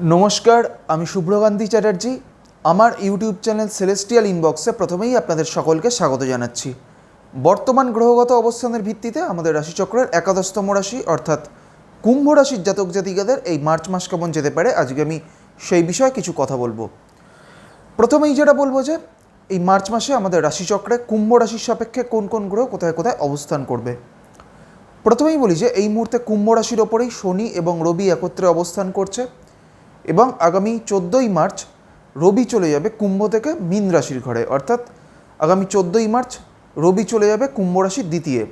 নমস্কার, আমি শুভ্রকান্তি চ্যাটার্জি। আমার ইউটিউব চ্যানেল সেলেস্টিয়াল ইনবক্সে প্রথমেই আপনাদের সকলকে স্বাগত জানাচ্ছি। বর্তমান গ্রহগত অবস্থানের ভিত্তিতে আমাদের রাশিচক্রের একাদশতম রাশি, অর্থাৎ কুম্ভ রাশির জাতক জাতিকাদের এই মার্চ মাস কেমন যেতে পারে, আজকে আমি সেই বিষয়ে কিছু কথা বলব। প্রথমেই যেটা বলব যে, এই মার্চ মাসে আমাদের রাশিচক্রে কুম্ভ রাশির সাপেক্ষে কোন কোন গ্রহ কোথায় কোথায় অবস্থান করবে। প্রথমেই বলি যে, এই মুহূর্তে কুম্ভ রাশির ওপরেই শনি এবং রবি একত্রে অবস্থান করছে। এবং আগামী চোদ্দোই মার্চ রবি চলে যাবে কুম্ভ থেকে মীন রাশির ঘরে। অর্থাৎ আগামী চোদ্দোই মার্চ রবি চলে যাবে কুম্ভ রাশির দ্বিতীয়।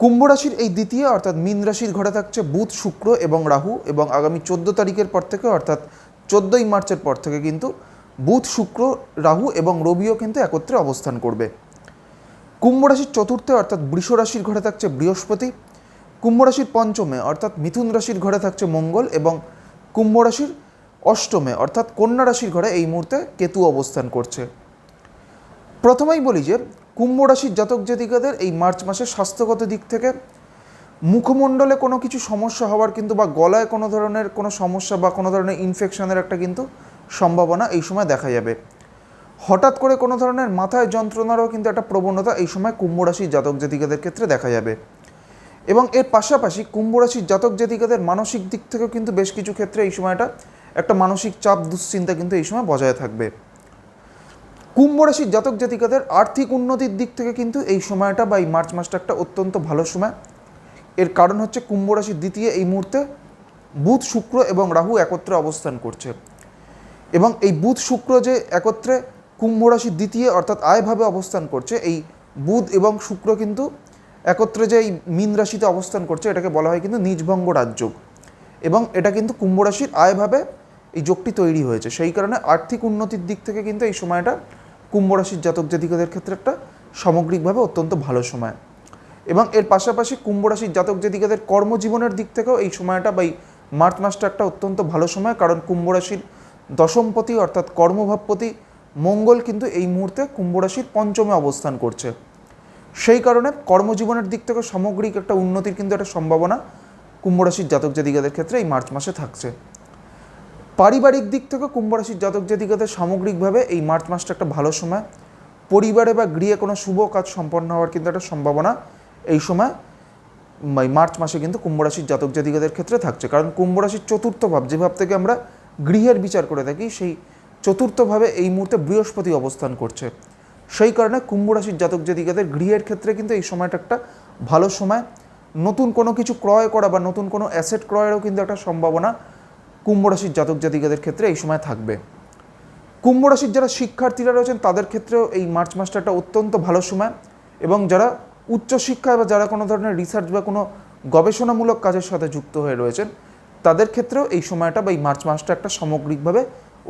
কুম্ভ রাশির এই দ্বিতীয়, অর্থাৎ মীন রাশির ঘরে থাকছে বুধ, শুক্র এবং রাহু এবং আগামী চোদ্দ তারিখের পর থেকে, অর্থাৎ চোদ্দোই মার্চের পর থেকে কিন্তু বুধ, শুক্র, রাহু এবং রবিও কিন্তু একত্রে অবস্থান করবে। কুম্ভ রাশির চতুর্থে, অর্থাৎ বৃষ রাশির ঘরে থাকছে বৃহস্পতি। কুম্ভ রাশির পঞ্চমে, অর্থাৎ মিথুন রাশির ঘরে থাকছে মঙ্গল এবং কুম্ভ রাশির অষ্টমে, অর্থাৎ কন্যা রাশির ঘরে এই মুহূর্তে কেতু অবস্থান করছে। প্রথমেই বলি যে, কুম্ভ রাশির জাতক জাতিকাদের এই মার্চ মাসে স্বাস্থ্যগত দিক থেকে মুখমণ্ডলে কোনো কিছু সমস্যা হওয়ার কিন্তু বা গলায় কোনো ধরনের কোনো সমস্যা বা কোনো ধরনের ইনফেকশনের একটা কিন্তু সম্ভাবনা এই সময় দেখা যাবে। হঠাৎ করে কোনো ধরনের মাথায় যন্ত্রণারও কিন্তু একটা প্রবণতা এই সময় কুম্ভ রাশির জাতক জাতিকাদের ক্ষেত্রে দেখা যাবে। এবং এর পাশাপাশি কুম্ভ রাশির জাতক জাতিকাদের মানসিক দিক থেকেও কিন্তু বেশ কিছু ক্ষেত্রে এই সময়টা একটা মানসিক চাপ, দুশ্চিন্তা কিন্তু এই সময় বজায় থাকবে। কুম্ভ রাশির জাতক জাতিকাদের আর্থিক উন্নতির দিক থেকে কিন্তু এই সময়টা বা এই মার্চ মাসটা একটা অত্যন্ত ভালো সময়। এর কারণ হচ্ছে কুম্ভ রাশির দ্বিতীয় এই মুহূর্তে বুধ, শুক্র এবং রাহু একত্রে অবস্থান করছে। এবং এই বুধ, শুক্র যে একত্রে কুম্ভ রাশির দ্বিতীয় অর্থাৎ আয়ভাবে অবস্থান করছে, এই বুধ এবং শুক্র কিন্তু একত্রে যে এই মীন রাশিতে অবস্থান করছে, এটাকে বলা হয় কিন্তু নিজভঙ্গ রাজযোগ। এবং এটা কিন্তু কুম্ভ রাশির আয়ভাবে এই যোগটি তৈরি হয়েছে। সেই কারণে আর্থিক উন্নতির দিক থেকে কিন্তু এই সময়টা কুম্ভ রাশির জাতক জাতিকাদের ক্ষেত্রে একটা সামগ্রিকভাবে অত্যন্ত ভালো সময়। এবং এর পাশাপাশি কুম্ভ রাশির জাতক জাতিকাদের কর্মজীবনের দিক থেকেও এই সময়টা বা এই মার্চ মাসটা একটা অত্যন্ত ভালো সময়। কারণ কুম্ভ রাশির দশমপতি অর্থাৎ কর্মভাবপতি মঙ্গল কিন্তু এই মুহূর্তে কুম্ভ রাশির পঞ্চমে অবস্থান করছে। সেই কারণে কর্মজীবনের দিক থেকে সামগ্রিক একটা উন্নতির কিন্তু একটা সম্ভাবনা কুম্ভ রাশির জাতক জাতিকাদের ক্ষেত্রে এই মার্চ মাসে থাকছে। পারিবারিক দিক থেকে কুম্ভ রাশির জাতক জাতিকাদের সামগ্রিকভাবে এই মার্চ মাসটা একটা ভালো সময়। পরিবারে বা গৃহে কোনো শুভ কাজ সম্পন্ন হওয়ার কিন্তু একটা সম্ভাবনা এই সময়। মার্চ মাসে কিন্তু কুম্ভ রাশির জাতক জাতিকাদের ক্ষেত্রে থাকছে। কারণ কুম্ভ রাশির চতুর্থ ভাব যে ভাব থেকে আমরা গৃহের বিচার করে থাকি, সেই চতুর্থভাবে এই মুহূর্তে বৃহস্পতি অবস্থান করছে। সেই কারণে কুম্ভ রাশির জাতক জাতিকাদের গৃহের ক্ষেত্রে কিন্তু এই সময়টা একটা ভালো সময়। নতুন কোনো কিছু ক্রয় করা বা নতুন কোনো অ্যাসেট ক্রয়েরও কিন্তু একটা সম্ভাবনা কুম্ভ রাশির জাতক জাতিকাদের ক্ষেত্রে এই সময় থাকবে। কুম্ভ রাশির যারা শিক্ষার্থীরা রয়েছেন, তাদের ক্ষেত্রেও এই মার্চ মাসটা একটা অত্যন্ত ভালো সময় এবং যারা উচ্চশিক্ষায় বা যারা কোনো ধরনের রিসার্চ বা কোনো গবেষণামূলক কাজের সাথে যুক্ত হয়ে রয়েছেন, তাদের ক্ষেত্রেও এই সময়টা বা এই মার্চ মাসটা একটা সামগ্রিকভাবে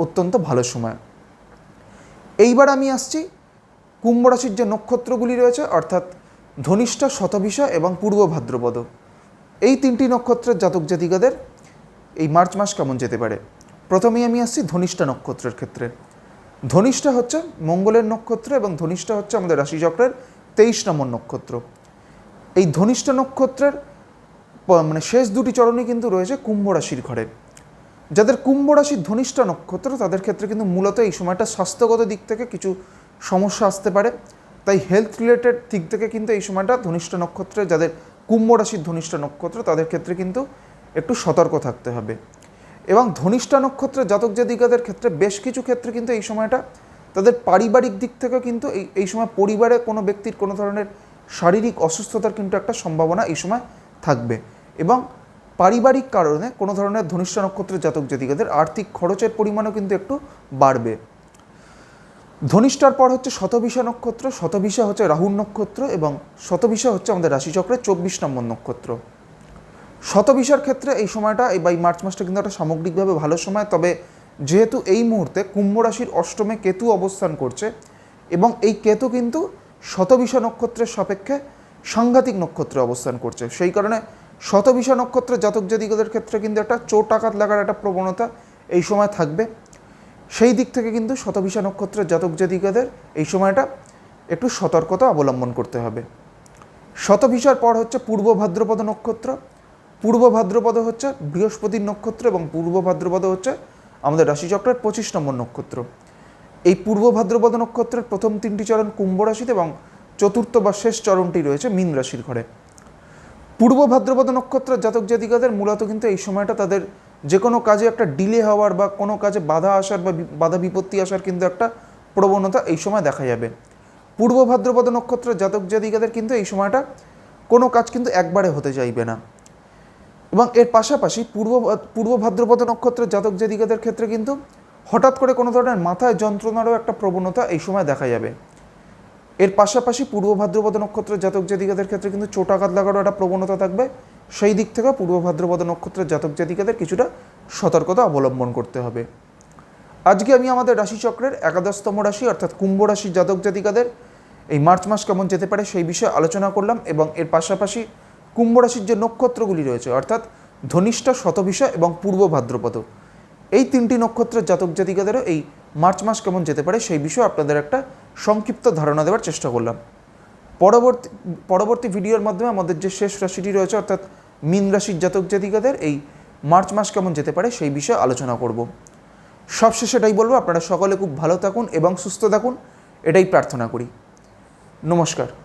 অত্যন্ত ভালো সময়। এইবার আমি আসছি কুম্ভ রাশির যে নক্ষত্রগুলি রয়েছে, অর্থাৎ ধনিষ্ঠা, শতভিষা এবং পূর্ব ভাদ্রপদ, এই তিনটি নক্ষত্রের জাতক জাতিকাদের এই মার্চ মাস কেমন যেতে পারে? প্রথমেই আমি আসছি ধনিষ্ঠা নক্ষত্রের ক্ষেত্রে। ধনিষ্ঠা হচ্ছে মঙ্গলের নক্ষত্র এবং ধনিষ্ঠা হচ্ছে আমাদের রাশিচক্রের তেইশ নম্বর নক্ষত্র। এই ধনিষ্ঠা নক্ষত্রের মানে শেষ দুটি চরণই কিন্তু রয়েছে কুম্ভ রাশির ঘরে। যাদের কুম্ভ রাশির ধনিষ্ঠা নক্ষত্র, তাদের ক্ষেত্রে কিন্তু মূলত এই সময়টা স্বাস্থ্যগত দিক থেকে কিছু সমস্যা আসতে পারে। তাই হেলথ রিলেটেড দিক থেকে কিন্তু এই সময়টা ধনিষ্ঠ নক্ষত্রে যাদের কুম্ভ রাশির ধনিষ্ঠা নক্ষত্র তাদের ক্ষেত্রে কিন্তু একটু সতর্ক থাকতে হবে। এবং ধনিষ্ঠা নক্ষত্রের জাতক জাতিকাদের ক্ষেত্রে বেশ কিছু ক্ষেত্রে কিন্তু এই সময়টা তাদের পারিবারিক দিক থেকেও কিন্তু এই এই সময় পরিবারে কোনো ব্যক্তির কোনো ধরনের শারীরিক অসুস্থতার কিন্তু একটা সম্ভাবনা এই সময় থাকবে। এবং পারিবারিক কারণে কোনো ধরনের ধনিষ্ঠা নক্ষত্রের জাতক জাতিকাদের আর্থিক খরচের পরিমাণও কিন্তু একটু বাড়বে। ধনিষ্ঠার পর হচ্ছে শতবিষা নক্ষত্র শতভিষা হচ্ছে রাহুর নক্ষত্র এবং শতবিষা হচ্ছে আমাদের রাশিচক্রের চব্বিশ নম্বর নক্ষত্র। শতভিষার ক্ষেত্রে এই সময়টা, এই বা এই মার্চ মাসটা কিন্তু একটা সামগ্রিকভাবে ভালো সময়। তবে যেহেতু এই মুহূর্তে কুম্ভ রাশির অষ্টমে কেতু অবস্থান করছে এবং এই কেতু কিন্তু শতবিষা নক্ষত্রের সাপেক্ষে সাংঘাতিক নক্ষত্রে অবস্থান করছে। সেই কারণে শতবিষা নক্ষত্রের জাতক জাতিকাদের ক্ষেত্রে কিন্তু একটা চোট আঘাত লাগার একটা প্রবণতা এই সময় থাকবে। সেই দিক থেকে কিন্তু শতভিষা নক্ষত্রের জাতক জাতিকাদের এই সময়টা একটু সতর্কতা অবলম্বন করতে হবে। শতভিষার পর হচ্ছে পূর্ব ভাদ্রপদ নক্ষত্র। পূর্ব ভাদ্রপদ হচ্ছে বৃহস্পতির নক্ষত্র এবং পূর্ব ভাদ্রপদ হচ্ছে আমাদের রাশিচক্রের পঁচিশ নম্বর নক্ষত্র। এই পূর্ব ভাদ্রপদ নক্ষত্রের প্রথম তিনটি চরণ কুম্ভ রাশিতে এবং চতুর্থ বা শেষ চরণটি রয়েছে মীন রাশির ঘরে। পূর্ব ভাদ্রপদ নক্ষত্রের জাতক জাতিকাদের মূলত কিন্তু এই সময়টা তাদের যে কোনো কাজে একটা ডিলে হওয়ার বা কোনো কাজে বাধা আসার বা বাধা বিপত্তি আসার কিন্তু একটা প্রবণতা এই সময় দেখা যাবে। পূর্ব ভাদ্রপদ নক্ষত্রের জাতক জাতিকাদের কিন্তু এই সময়টা কোনো কাজ কিন্তু একবারে হতে চাইবে না। এবং এর পাশাপাশি পূর্ব পূর্ব ভাদ্রপদ নক্ষত্রের জাতক জাতিকাদের ক্ষেত্রে কিন্তু হঠাৎ করে কোনো ধরনের মাথায় যন্ত্রণারও একটা প্রবণতা এই সময় দেখা যাবে। এর পাশাপাশি পূর্ব ভাদ্রপদ নক্ষত্রের জাতক জাতিকাদের ক্ষেত্রে কিন্তু চোটাঘাত লাগারও একটা প্রবণতা থাকবে। সেই দিক থেকে পূর্ব ভাদ্রপদ নক্ষত্রের জাতক জাতিকাদের কিছুটা সতর্কতা অবলম্বন করতে হবে। আজকে আমি আমাদের রাশিচক্রের একাদশতম রাশি অর্থাৎ কুম্ভ রাশির জাতক জাতিকাদের এই মার্চ মাস কেমন যেতে পারে সেই বিষয়ে আলোচনা করলাম এবং এর পাশাপাশি কুম্ভ রাশির যে নক্ষত্রগুলি রয়েছে অর্থাৎ ধনিষ্ঠা, শতভিষা এবং পূর্ব ভাদ্রপদ, এই তিনটি নক্ষত্রের জাতক জাতিকাদেরও এই মার্চ মাস কেমন যেতে পারে সেই বিষয়ে আপনাদের একটা সংক্ষিপ্ত ধারণা দেওয়ার চেষ্টা করলাম। পরবর্তী পরবর্তী ভিডিওর মাধ্যমে আমাদের যে শেষ রাশিটি রয়েছে, অর্থাৎ মীন রাশির জাতক জাতিকাদের, এই মার্চ মাস কেমন যেতে পারে সেই বিষয়ে আলোচনা করব। সবশেষে এটাই বলব, আপনারা সকলে খুব ভালো থাকুন এবং সুস্থ থাকুন, এটাই প্রার্থনা করি। নমস্কার।